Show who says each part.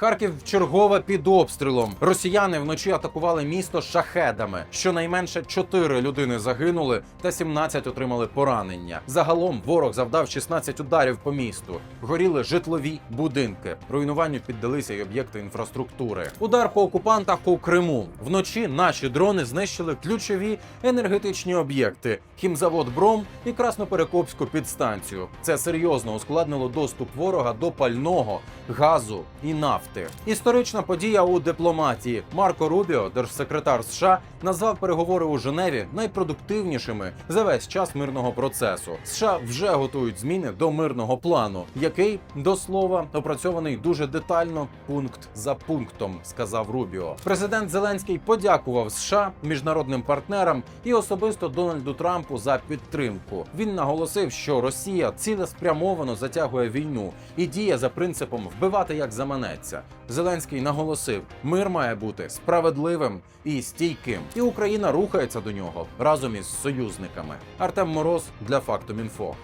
Speaker 1: Харків чергове під обстрілом. Росіяни вночі атакували місто шахедами. Щонайменше 4 людини загинули та 17 отримали поранення. Загалом ворог завдав 16 ударів по місту. Горіли житлові будинки. Руйнуванню піддалися й об'єкти інфраструктури. Удар по окупантах у Криму. Вночі наші дрони знищили ключові енергетичні об'єкти: хімзавод Бром і Красноперекопську підстанцію. Це серйозно ускладнило доступ ворога до пального, газу і нафти. Історична подія у дипломатії. Марко Рубіо, держсекретар США, назвав переговори у Женеві найпродуктивнішими за весь час мирного процесу. США вже готують зміни до мирного плану, який до слова опрацьований дуже детально, пункт за пунктом, сказав Рубіо. Президент Зеленський подякував США міжнародним партнерам і особисто Дональду Трампу за підтримку. Він наголосив, що Росія цілеспрямовано затягує війну і діє за принципом вбивати як заманеться. Зеленський наголосив, мир має бути справедливим і стійким, і Україна рухається до нього разом із союзниками. Артем Мороз для Фактумінфо.